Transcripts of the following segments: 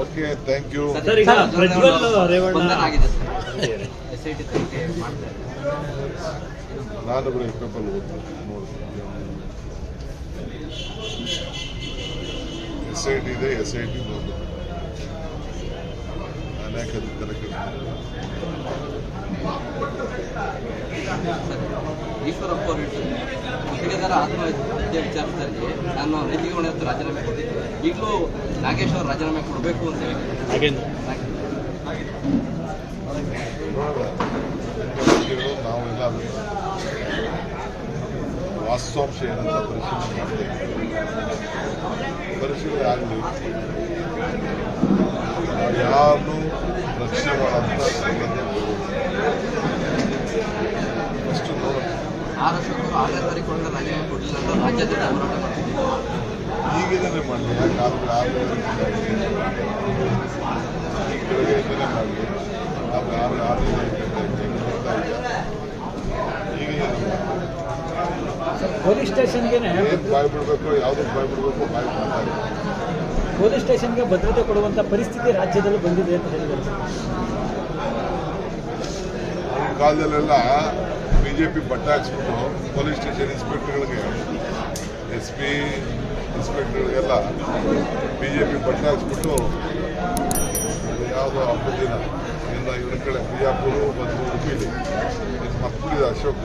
Okay thank you ನಾನು ಕೂಡ ಈ ಪೇಪರ್ ಓದ್ತೀನಿ. ಎಸ್ ಐ ಟಿ ಇದೆ ಎಸ್ ಐ ಟಿ ನೋಡ್ಬೇಕು ನಾನು ಯಾಕೆ ತಲೆ ಕೆಡಿಸ್ತೀನಿ? ಗುತ್ತಿಗೆದಾರ ಆತ್ಮಹತ್ಯೆ ವಿಚಾರದಲ್ಲಿ ನಾನು ನೈತಿಕ ಹತ್ರ ಹೊತ್ತು ರಾಜೀನಾಮೆ ಕೊಟ್ಟಿದ್ದೆ. ಈಗಲೂ ನಾಗೇಶ್ ಅವರು ರಾಜೀನಾಮೆ ಕೊಡಬೇಕು ಅಂತ ಹೇಳಿ ವಾಸ್ತಾಂಶ ನಾವೆಲ್ಲ ವಾಸ್ತವಾಂಶ ಏನಂತ ಪರಿಶೀಲನೆ ಮಾಡ್ತೇವೆ ಪರಿಶೀಲನೆ ಆಗಲಿ ಯಾರು ಯಾರನ್ನೂ ರಕ್ಷಣೆ ಸಂಬಂಧ ಒಳಗೆ ರಾಜೀನಾಮೆ ಕೊಡಲಿಲ್ಲ ಅಂತ ರಾಜ್ಯಾದ್ಯಂತ ಹೋರಾಟ ಮಾಡ್ತಿದ್ದೀವಿ ಪೊಲೀಸ್ ಸ್ಟೇಷನ್ಗೆ ಬಾಯ್ ಬಿಡಬೇಕು ಯಾವುದಕ್ಕೆ ಬಾಯ್ ಬಿಡಬೇಕು ಬಾಯ್ ಪೊಲೀಸ್ ಸ್ಟೇಷನ್ಗೆ ಭದ್ರತೆ ಕೊಡುವಂತ ಪರಿಸ್ಥಿತಿ ರಾಜ್ಯದಲ್ಲಿ ಬಂದಿದೆ ಅಂತ ಹೇಳಿದ್ದಾರೆ. ಈ ಕಾಲದಲ್ಲೆಲ್ಲ ಬಿ ಜೆ ಪಿ ಬಟ್ಟ ಹಾಕ್ಸ್ಬಿಟ್ಟು ಪೊಲೀಸ್ ಸ್ಟೇಷನ್ ಇನ್ಸ್ಪೆಕ್ಟರ್ಗಳಿಗೆ, ಎಸ್ ಪಿ ಇನ್ಸ್ಪೆಕ್ಟರ್ಗಳಿಗೆಲ್ಲ ಬಿ ಜೆ ಪಿ ಬಟ್ಟ ಹಾಕ್ಸ್ಬಿಟ್ಟು ಯಾವುದೋ ಹಬ್ಬದ ದಿನ ಇಂದ ಇವ್ರ ಕಡೆ ಬಿಜಾಪುರ ಮತ್ತು ಉಡುಪಿಲಿ ಮಕ್ಕಳಿದೆ ಅಶೋಕ್.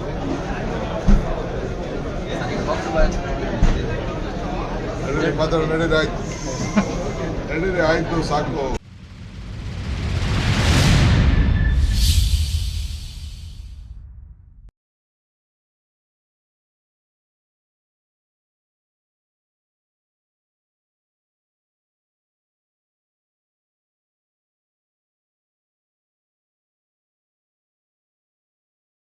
ಮಾತಾಡೋ ನಡೀರಿ, ಆಯ್ತು. ನಡೀರಿ, ಆಯ್ತು, ಸಾಕು.